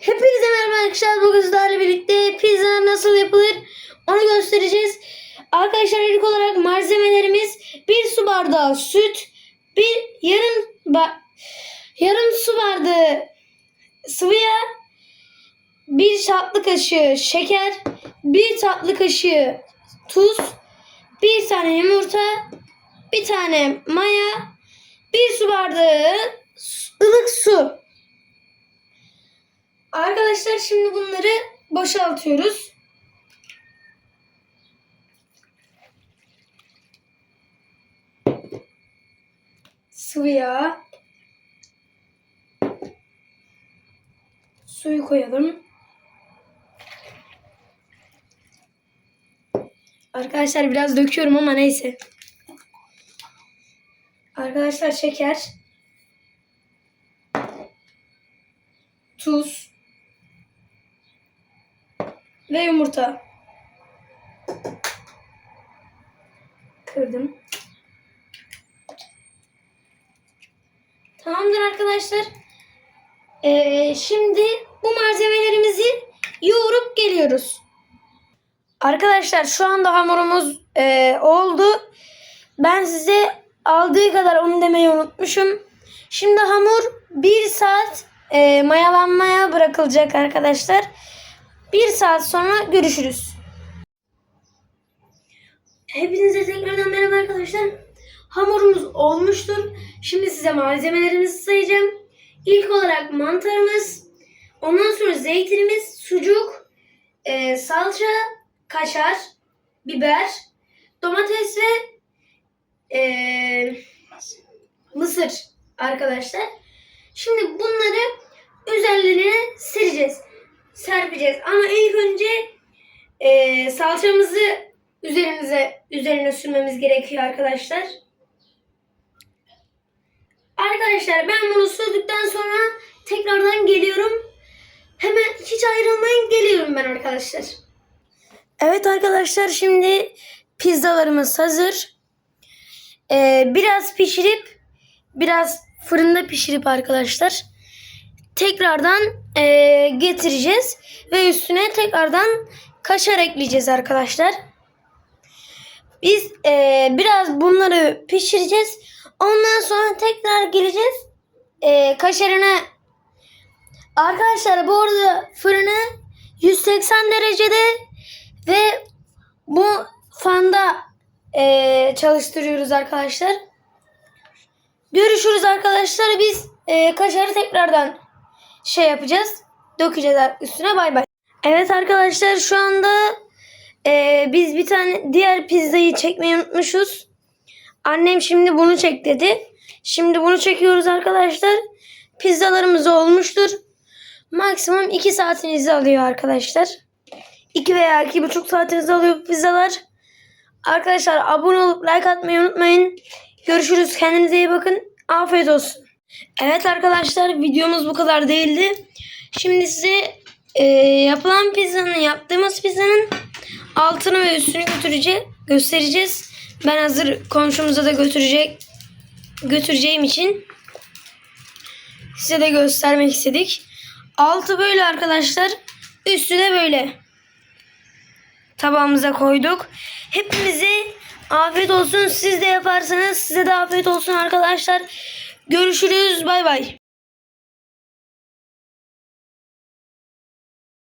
Hepinize merhaba arkadaşlar. Bugün sizlerle birlikte pizza nasıl yapılır onu göstereceğiz. Arkadaşlar ilk olarak malzemelerimiz bir su bardağı süt, bir yarım yarım su bardağı sıvı yağ, bir tatlı kaşığı şeker, bir tatlı kaşığı tuz, bir tane yumurta, bir tane maya, bir su bardağı ılık su. Arkadaşlar şimdi bunları boşaltıyoruz. Sıvı yağ. Suyu koyalım. Arkadaşlar biraz döküyorum ama neyse. Arkadaşlar şeker. Tuz. Ve yumurta. Kırdım. Tamamdır arkadaşlar. Ee, şimdi bu malzemelerimizi yoğurup geliyoruz. Arkadaşlar şu anda hamurumuz e, oldu. Ben size aldığı kadar onu demeyi unutmuşum. Şimdi hamur bir saat e, mayalanmaya bırakılacak arkadaşlar. Bir saat sonra görüşürüz. Hepinize tekrardan merhaba arkadaşlar. Hamurumuz olmuştur. Şimdi size malzemelerimizi sayacağım. İlk olarak mantarımız, ondan sonra zeytinimiz, sucuk, e, salça, kaşar, biber, domates ve e, mısır arkadaşlar. Şimdi bunları üzerlerine sereceğiz. Serpeceğiz. Ama ilk önce e, salçamızı üzerimize üzerine sürmemiz gerekiyor arkadaşlar. Arkadaşlar ben bunu sürdükten sonra tekrardan geliyorum. Hemen hiç ayrılmayın geliyorum ben arkadaşlar. Evet arkadaşlar şimdi pizzalarımız hazır. Ee, biraz pişirip biraz fırında pişirip arkadaşlar tekrardan e, getireceğiz ve üstüne tekrardan kaşar ekleyeceğiz arkadaşlar. Biz e, biraz bunları pişireceğiz. Ondan sonra tekrar geleceğiz. E, kaşarını arkadaşlar bu arada fırını 180 derecede ve bu fanda e, çalıştırıyoruz arkadaşlar. Görüşürüz arkadaşlar. Biz e, kaşarı tekrardan şey yapacağız. Dökeceğiz üstüne bay bay. Evet arkadaşlar şu anda e, biz bir tane diğer pizzayı çekmeyi unutmuşuz. Annem şimdi bunu çek dedi. Şimdi bunu çekiyoruz arkadaşlar. Pizzalarımız olmuştur. Maksimum 2 saatinizi alıyor arkadaşlar. 2 veya 2,5 saatinizi alıyor pizzalar. Arkadaşlar abone olup like atmayı unutmayın. Görüşürüz. Kendinize iyi bakın. Afiyet olsun. Evet arkadaşlar videomuz bu kadar değildi. Şimdi size e, yapılan pizzanın yaptığımız pizzanın altını ve üstünü götüreceğiz, göstereceğiz. Ben hazır komşumuza da götürecek götüreceğim için size de göstermek istedik. Altı böyle arkadaşlar. Üstü de böyle. Tabağımıza koyduk. Hepimize afiyet olsun. Siz de yaparsanız size de afiyet olsun arkadaşlar. Görüşürüz. Bay bay.